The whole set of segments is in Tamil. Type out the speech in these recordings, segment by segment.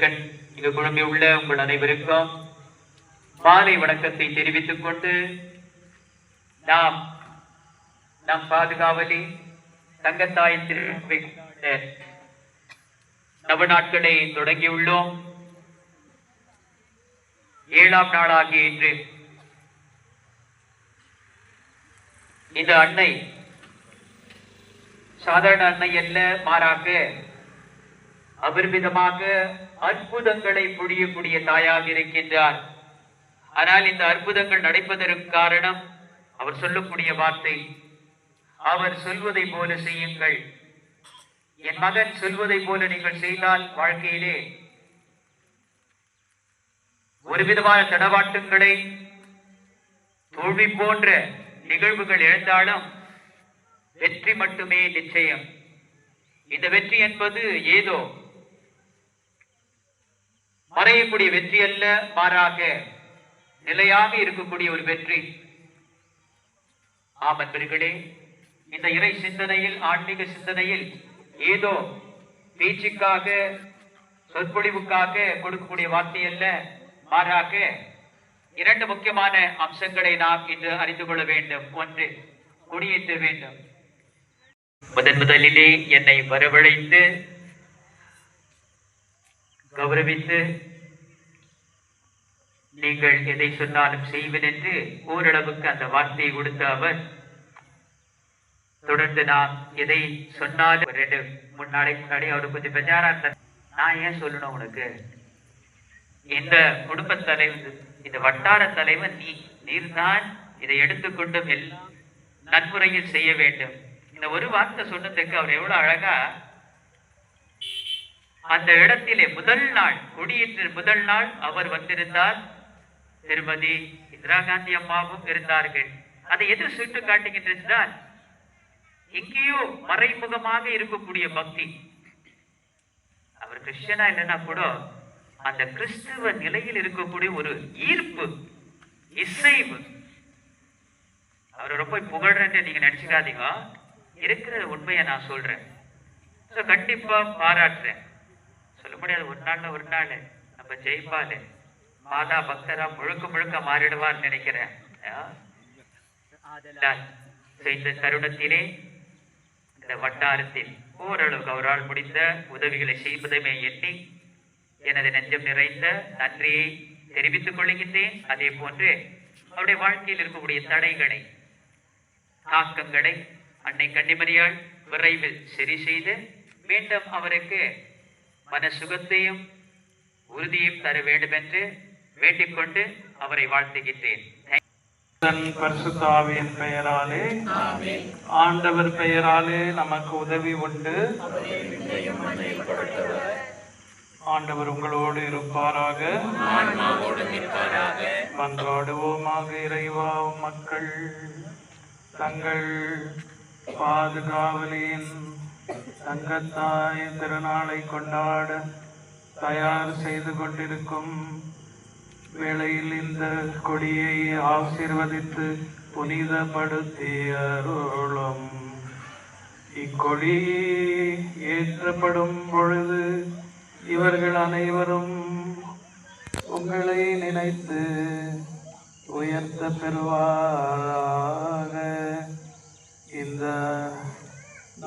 நெஞ்சங்களே இங்கு குழம்பி உள்ள உங்கள் அனைவருக்கும் மாலை வணக்கத்தை தெரிவித்துக் கொண்டு நாம் நம் பாதுகாவலி தங்கத்தாயத்தில் நவ நாட்களை தொடங்கியுள்ளோம். ஏழாம் நாளாகிய இன்று இந்த அன்னை சாதாரண அன்னை அல்ல மாறாக அபரிமிதமாக அற்புதங்களை புரியக்கூடிய தாயாக இருக்கின்றார். ஆனால் இந்த அற்புதங்கள் நடப்பதற்கு காரணம் அவர் சொல்லக்கூடிய வார்த்தை. அவர் சொல்வதை போல செய்யுங்கள். என் மகன் சொல்வதை போல நீங்கள் செய்தால் வாழ்க்கையிலே ஒரு விதமான தடவாட்டங்களை தோல்வி போன்ற நிகழ்வுகள் எழுந்தாலும் வெற்றி மட்டுமே நிச்சயம். இந்த வெற்றி என்பது ஏதோ மறையக்கூடிய வெற்றி அல்ல மாறாக நிலையாக இருக்கக்கூடிய ஒரு வெற்றி. ஆம் அன்பர்களே இந்த இறை சிந்தனையில் ஆன்மீக சிந்தனையில் ஏதோ பேச்சுக்காக சொற்பொழிவுக்காக கொடுக்கக்கூடிய வார்த்தை அல்ல மாறாக இரண்டு முக்கியமான அம்சங்களை நாம் இன்று அறிந்து கொள்ள வேண்டும். ஒன்று குடியேற்ற வேண்டும். முதன் முதலிலே என்னை வரவழைத்து கௌரவித்து நீங்கள் எதை சொன்னாலும் செய்வேன் என்று ஓரளவுக்கு அந்த வார்த்தையை கொடுத்த அவர் தொடர்ந்து நான் எதை சொன்னாலும் ரெண்டு மூணு நாளைக்கு முன்னாடி அவர் கொஞ்சம் பெஜாரா இருந்தார் நான் ஏன் சொல்லணும் உனக்கு? இந்த குடும்ப தலைவர் இந்த வட்டார தலைவர் நீ நீர்தான் இதை எடுத்துக்கொண்டும் எல்லாம் நன்முறையில் செய்ய வேண்டும். இந்த ஒரு வார்த்தை சொன்னதுக்கு அவர் எவ்வளவு அழகா அந்த இடத்திலே முதல் நாள் குடியேற்ற முதல் நாள் அவர் வந்திருந்தார். திருமதி இந்திரா காந்தி அம்மாவும் இருந்தார்கள். அதை எது சுட்டு காட்டுகின்றால் எங்கேயோ மறைமுகமாக இருக்கக்கூடிய பக்தி. அவர் கிறிஸ்டியனா இல்லைன்னா கூட அந்த கிறிஸ்துவ நிலையில் இருக்கக்கூடிய ஒரு ஈர்ப்பு இசைவு. அவரை ரொம்ப புகழ்றேன்னு நீங்க நினைச்சுக்காதீங்க. இருக்கிற உண்மையை நான் சொல்றேன். கண்டிப்பா பாராட்டுறேன். சொல்ல முடியாது ஒரு நாள்ல ஒரு நாள். நம்ம ஜெயிப்பாலு மாதா பக்தரா முழுக்க முழுக்க மாறிடுவார்னு நினைக்கிறேன். ஆ? இந்த தருணத்திலே இந்த வட்டாரத்தில் ஓரளவுக்கு அவரால் முடிந்த உதவிகளை செய்வதுமே எண்ணி எனது நெஞ்சம் நிறைந்த நன்றியை தெரிவித்துக் கொள்கின்றேன். அதே போன்று அவருடைய வாழ்க்கையில் இருக்கக்கூடிய தடைகளை தாக்கங்களை அன்னை கன்னிமரியால் விரைவில் சரி செய்து மீண்டும் அவருக்கு மன சுகத்தையும் உறுதியும் தர வேண்டும் என்று வேண்டிக் கொண்டு அவரை வாழ்த்துகின்றேன். தன் பரிசுத்தாவியின் பெயராலே ஆண்டவர் பெயராலே நமக்கு உதவி உண்டு. ஆண்டவர் உங்களோடு இருப்பாராக. மன்றாடுவோமாக இறைவா மக்கள். தங்கள் பாதுகாவலின் தங்கத்தாய் திருநாளை கொண்டாட தயார் செய்து கொண்டிருக்கும் வேளையில் இந்த கொடியை ஆசீர்வதித்து புனிதப்படுத்திய அருளும் இக்கொடி ஏற்றப்படும் பொழுது இவர்கள் அனைவரும் உங்களை நினைத்து உயர்த்த பெறுவாராக. இந்த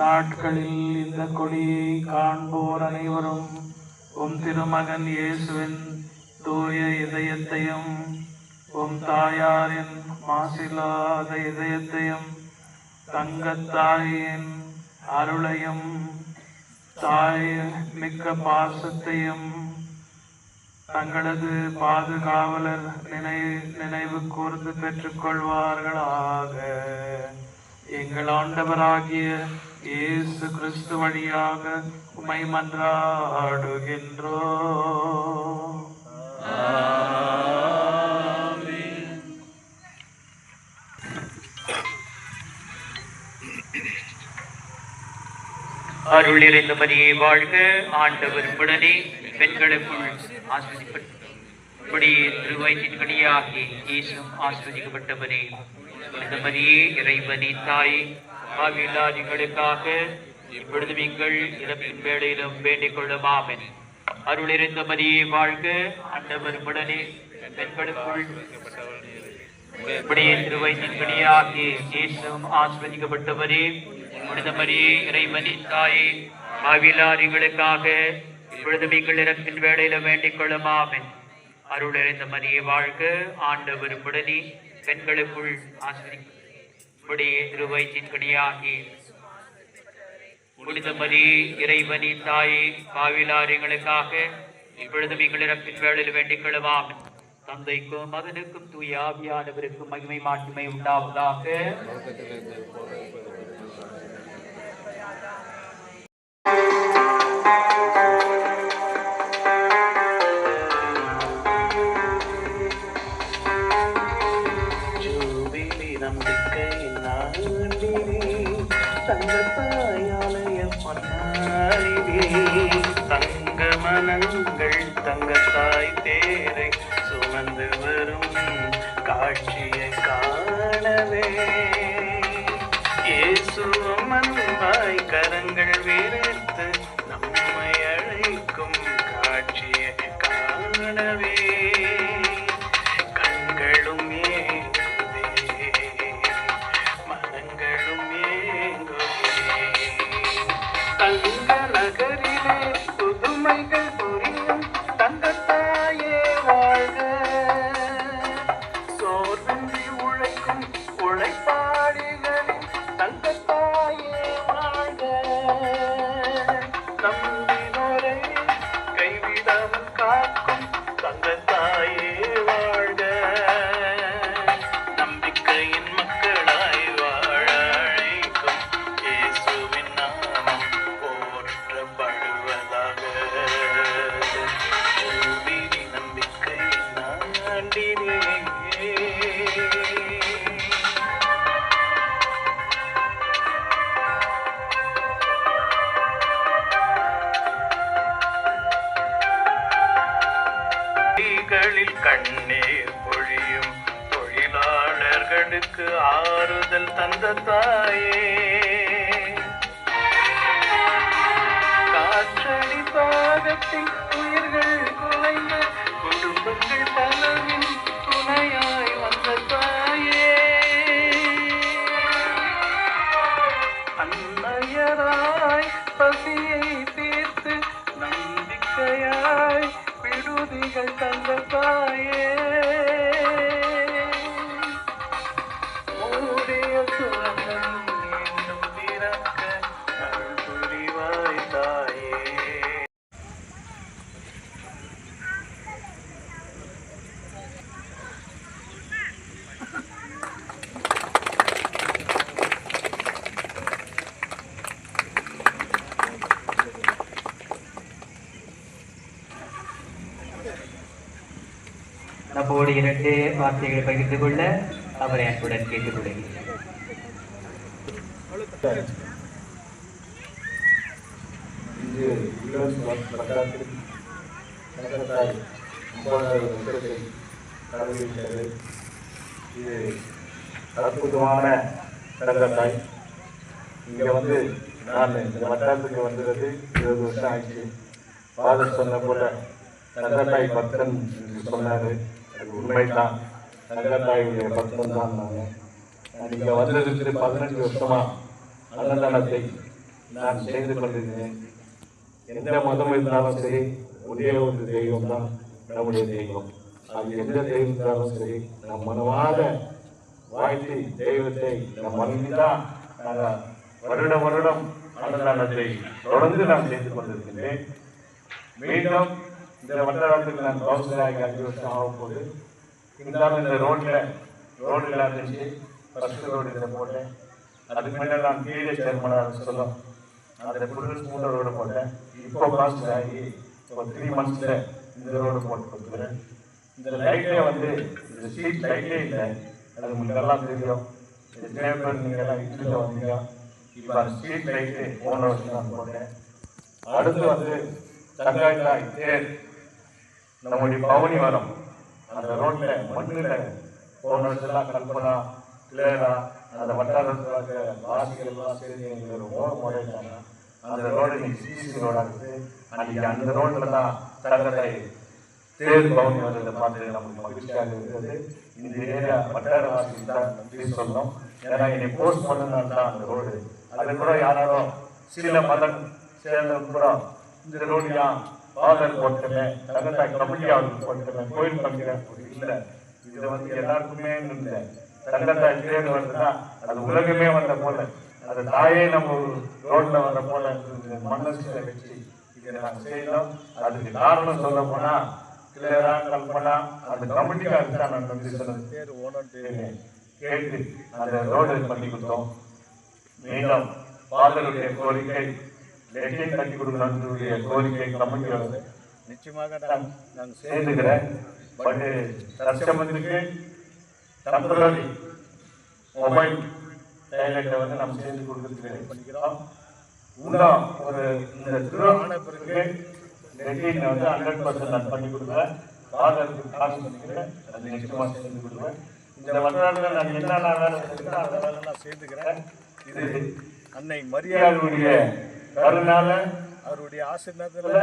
நாட்களில் இந்த கொடியை காண்போர் அனைவரும். உம் திருமகன் இயேசுவின் தூய இதயத்தையும் உம் தாயாரின் மாசில்லாத இதயத்தையும் தங்கத்தாயின் அருளையும் தாய் மிக்க பாசத்தையும் தங்களது பாதுகாவலர் நினை நினைவு கூர்ந்து பெற்றுக்கொள்வார்களாக எங்கள் ஆண்டவராகிய இயேசு கிறிஸ்து வழியாக உமை மன்றாடுகின்றோ அருள் நிறைந்த வாழ்க ஆண்டவர் உடனே பெண்களுக்குள் ஆஸ்வதிப்படி திருவயிற்றின் கனியாகி இயேசும் ஆஸ்வதிக்கப்பட்டவரே. இந்த இறைவனி தாய் தாயே இப்பொழுது நீங்கள் இறப்பின் வேளையிலும் வேண்டிக் கொள்ளுமாமென். அருளிருந்த மரியே வாழ்க அண்டவர் உடனே பெண்களுக்குள் இப்படியே திருவயிற்றின் கனியாகி ஆஸ்வதிக்கப்பட்டவரே புனித மரியே தாயே பாவிலாரிகளுக்காக இப்பொழுது நீங்கள் இறப்பின் வேளையில வேண்டிக் கொள்ளுமாமே அருளிருந்த மரியே வாழ்க ஆண்டவர் உடனே பெண்களுக்குள் ஆஸ்வதி திருவயிற்றின்படியாகி திருவயிற்றின் இறைவனி தாயே காவிலார் எங்களுக்காக இப்பொழுதும் எங்களிடப்பின் வேளையில் வேண்டிக் கொள்ளுவாம் தந்தைக்கும் மகனுக்கும் தூய ஆவியானவருக்கும் மகிமை மாட்டுமை உண்டாவதாக. கண்ணீர் பொழியும் தொழிலாளர்களுக்கு ஆறுதல் தந்த தாயே. காற்றடி பாகத்தில் உயிர்கள் குலைந்த குடும்பங்கள் பலவின் துணையாய் வந்த தாயே. அன்னையராய் பசியை தீர்த்து நம்பிக்கையாய் விடுதிகள் தந்த தாய் நம்மோடு இரண்டு வார்த்தைகளை பகிர்ந்து கொள்ள அவரை அன்புடன் கேட்டுக்கொள்கிறேன். இன்று இளம் பக்கத்தில் கணக்கத்தாய் ஒன்பதாவது வருஷத்தை கடந்துவிட்டது இது அற்புதமான கணக்கத்தாய் இங்கே வந்து நான் இந்த வட்டாரத்துக்கு வந்தது இருபது வருஷம் ஆயிடுச்சு ஃபாதர் சொன்ன போல தங்கத்தாய் பக்தன் என்று சொன்னார் உண்மைதான். தங்கத்தாயுடைய பக்தன் தான் நான். நான் இங்கே வந்ததுக்கு பதினெட்டு வருஷமா அன்னதானத்தை நான் செய்து கொண்டிருந்தேன் எந்த மதம் இருந்தாலும் சரி ஒரே ஒரு தெய்வம் தான் நம்முடைய தெய்வம். அது எந்த தெய்வம் இருந்தாலும் சரி நம் மனவாத வாழ்த்தி தெய்வத்தை நம் மனதில்தான் நாங்கள் வருட வருடம் அன்னதானத்தை தொடர்ந்து நான் செய்து கொண்டிருக்கின்றேன் மீண்டும் இந்த வட்டாரத்துக்கு நான் கவுன்சிலராக அஞ்சு வருஷம் ஆகும் போது இருந்தாலும் இந்த ரோட்டில் ரோடு இல்லாத இருந்துச்சு ஃபர்ஸ்ட் ரோடு இதில் போட்டேன். அதுக்கு முன்னாடி நான் கீழே சேர்மனாக சொல்லும். அந்த புதுசு ஸ்கூட்டர் ரோடு போட்டேன். இப்போ பாஸ்ட் ஆகி இப்போ த்ரீ மந்த்ஸில் இந்த ரோடு போட்டு கொடுத்துக்கிறேன் இந்த லைட்டே வந்து இந்த ஸ்ட்ரீட் லைட்டே இல்லை. அது முன்னெல்லாம் தெரியும். எத்தனையோ பேர் நீங்கள் எல்லாம் இட்லியில் வந்தீங்க. இப்போ அந்த ஸ்ட்ரீட் லைட்டு போன வருஷம் நான் போட்டேன். அடுத்து வந்து தங்காய் தாய் தேர் நம்முடைய பவனி வரம். அந்த ரோட்ல மண்ணில் போன வருஷம்லாம் கல்பனா கிளேரா அந்த வட்டாரத்தில் வாசிகள் எல்லாம் சேர்ந்து எங்களுக்கு ரொம்ப முறையிட்டாங்க அந்த ரோடு இன்னைக்கு சிசி ரோடாக இருக்குது அன்னைக்கு அந்த ரோட்டில் தான் தங்கத்தை தேர் பவனி வந்ததை பார்த்து நமக்கு மகிழ்ச்சியாக இருக்கிறது இந்த ஏரியா வாசிகள் தான் நன்றி சொல்லணும். ஏன்னா என்னை போஸ்ட் பண்ணனால தான் அந்த ரோடு. அது கூட யாராலும் சில மதம் சேர்ந்த கூட இந்த ரோடு ஏன் பாதல் போட்டுமே தங்கத்தாய் கமிட்டியாளர் போட்டுமே கோயில் கமிட்டி இல்லை இது வந்து எல்லாருக்குமே இல்லை தங்கத்தாய் தேர் வருதுன்னா அது உலகமே வந்த போல. அது தாயே நம்ம ரோட்ல வந்த போல. மனசுல வச்சு இதை நாங்கள் செய்யணும் அதுக்கு காரணம் சொல்ல போனா கிளியரா கல்பனா அந்த கமிட்டிக்காக தான் நான் நன்றி ஓனர் கேட்டு அந்த ரோடு பண்ணி கொடுத்தோம். மீண்டும் பாதருடைய கோரிக்கை லெட்டின் கட்டி கொடுக்கணுடைய கோரிக்கை கமிட்டியோட நிச்சயமாக நான் நான் சேர்ந்துக்கிறேன். பட் தற்சமயத்துக்கு டெம்பரரி மொபைல் டைலெட்டை வந்து நம்ம சேர்ந்து கொடுக்கறதுக்கு பண்ணிக்கிறோம். இன்னும் ஒரு இந்த திருவான பிறகு லெட்டின் வந்து ஹண்ட்ரட் பர்சன்ட் நான் பண்ணி கொடுக்குறேன் ஃபாதருக்கு காசு பண்ணிக்கிறேன். அது மாதம் சேர்ந்து கொடுக்குறேன் இந்த வருடத்தில் நான் என்னென்ன வேலை செஞ்சுக்கிறேன் அந்த வேலை நான் சேர்ந்துக்கிறேன். இது அன்னை மரியாதை மரியாதையுடைய கருணால அவருடைய ஆசீர்வாதத்துல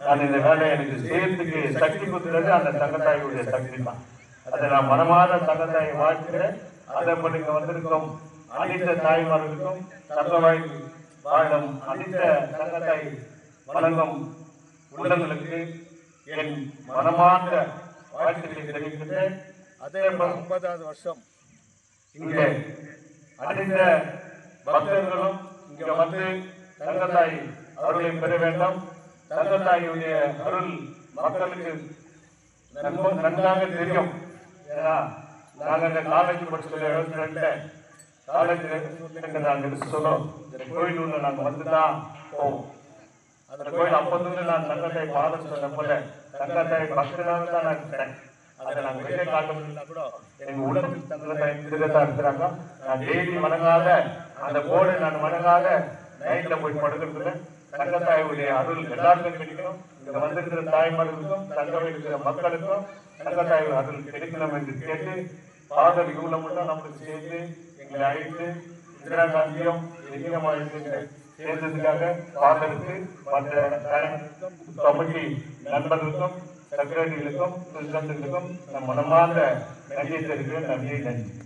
நான் இந்த வேலையை எனக்கு செய்யறதுக்கு சக்தி கொடுத்தது அந்த தங்கத்தாயுடைய சக்தி தான். அதை நான் மனமாத தங்கத்தாயை வாழ்த்துறேன் அதை பண்ணி இங்க வந்திருக்கோம் அனைத்த தாய்மார்களுக்கும் தங்கவாய் வாழும் அனைத்த தங்கத்தாய் வணங்கும் உள்ளங்களுக்கு என் மனமார்ந்த வாழ்த்துக்களை தெரிவிக்கின்றேன். அதே ஐம்பதாவது வருஷம் இங்கே அனைத்த பக்தர்களும் இங்க வந்து தங்கத்தாய் அருளை பெற வேண்டும். தங்கத்தாயுடைய அருள் மக்களுக்கு நன்ம- நன்றாக தெரியும். ஏன்னா நாங்கள் இந்த காலேஜ் படிச்சதுல எழுபத்தி ரெண்டுல காலேஜ் நாங்கள் எடுத்து சொன்னோம். இந்த கோயில் உள்ள நாங்கள் வந்து தான் போவோம். அந்த கோயில் அப்போது நான் தங்கத்தாய் பாதம் சொன்ன போல தங்கத்தாய் பக்தனாக தான் நான் இருக்கிறேன் அதை நான் வெளியே காட்ட முடியல கூட எங்க உள்ளத்தில் தங்கத்தாய் திருகத்தான் இருக்கிறாங்க. நான் டெய்லி வணங்காத அந்த போர்டு நான் வணங்காத நைட்ல போய் படுக்கிறதுல தங்கத்தாயுடைய அருள் எல்லாருக்கும் கிடைக்கும் இங்க வந்திருக்கிற தாய்மார்களுக்கும் தங்கவில் இருக்கிற மக்களுக்கும் தங்கத்தாயுடைய அருள் கிடைக்கணும் என்று கேட்டு பாதர் இவ்வளவு மட்டும் நம்மளுக்கு சேர்ந்து எங்களை அழைத்து இந்திரா காந்தியும் சேர்ந்ததுக்காக பாதருக்கு மற்ற கமிட்டி நண்பர்களுக்கும் செக்ரட்டரிகளுக்கும் பிரசிடண்ட்டுகளுக்கும் நம் மனமார்ந்த நன்றியை தெரிவிக்கிறேன். நன்றியை நன்றி.